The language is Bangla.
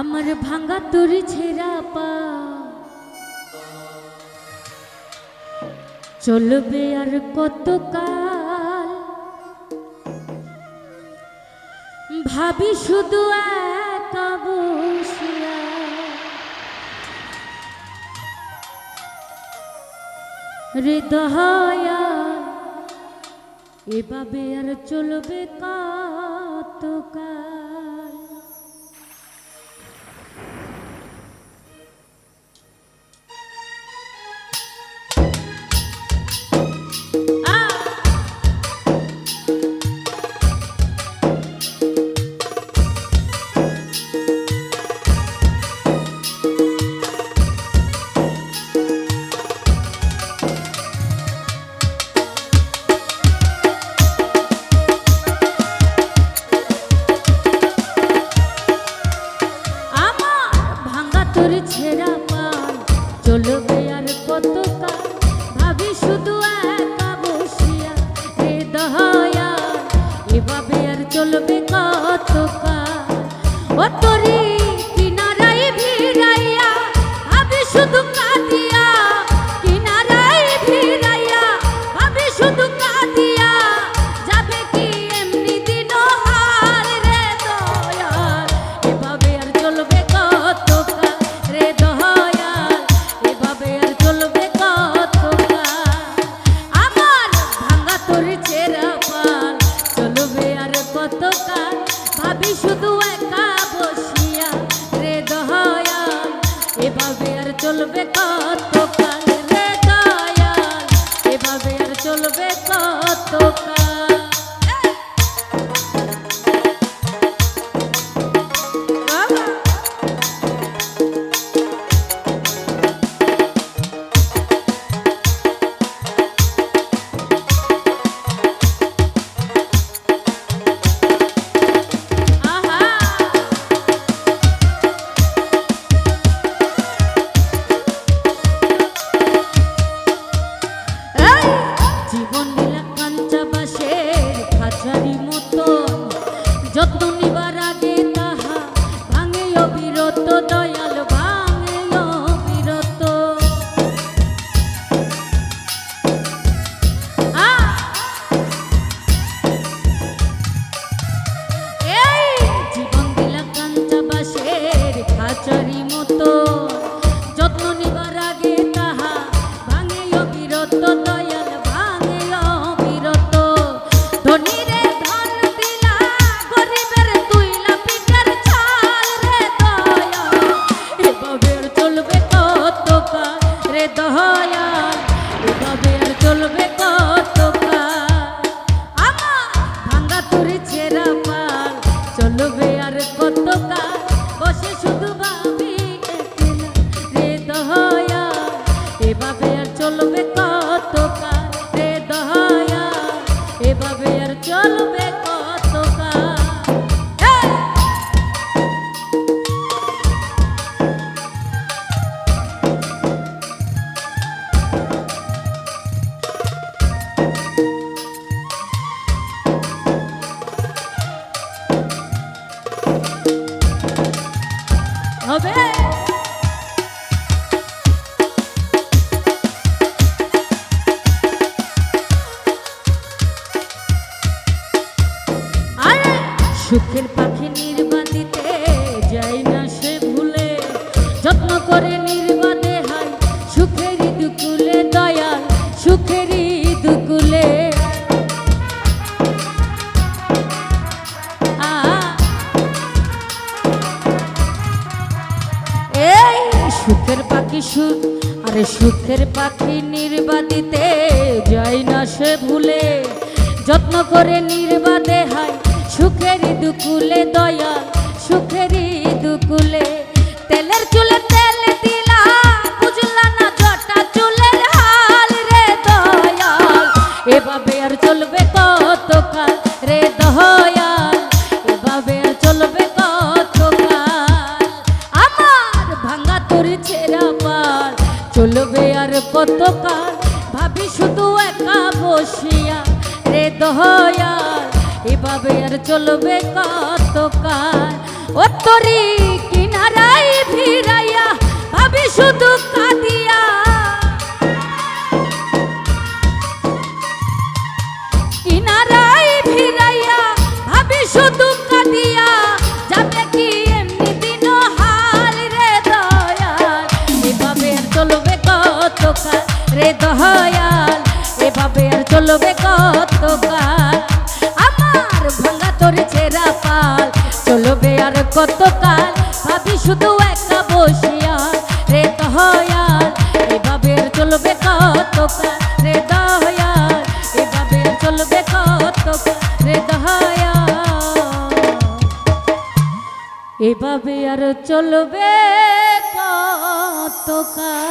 আমার ভাঙ্গা তুরি ছেঁড়া পা। চলবে আর কত কাল ভাবি শুধু একা হৃদয়া এভাবে আর চলবে কত কাল ও বাসের খাঁচারি মতো, যত্ন নিবার আগে তাহা ভাঙে অবিরত, দয়াল ভাঙে অবিরত। জীবন দিলা কাঞ্চা বাসের খাঁচারি মতো। এভাবে আর চলবে কত কাল সুখের পাখি নির্বাদিতে যাই না সে ভুলে। যত্ন করে নির্বাদে হাই সুখেরই দুকুলে দয়াল সুখেরই দুকুলে এই সুখের পাখি সুখ, আরে সুখের পাখি নির্বাদিতে যাই না সে ভুলে। যত্ন করে নির্বাদে হাই সুখেরই দুকুলে দয়া সুখেরই দুকুলে। তেলের চুলে তেল দিলা, বুঝলা না জটা চুলের হাল রে দয়াল। এভাবে আর চলবে কত কাল রে দয়াল? এভাবে আর চলবে কত কাল আমার ভাঙা তোর ছেঁড়া পাল, চলবে আর কত কাল ভাবি শুধু একা বসিয়া রে দয়াল। এভাবে আর চলবে কত কাল? কিনারাই ভিড়াইয়া ভাবি শুধু কাঁদিয়া। কিনারাই ভিড়াইয়া ভাবি শুধু কাঁদিয়া। রে দয়াল? রে দহ ভাবি শুধু একা বসিয়া রে দয়াল, এভাবে চলবে কতকাল রে দয়াল, এভাবে চলবে কতকাল রে দয়াল, এভাবে আর চলবে কতকাল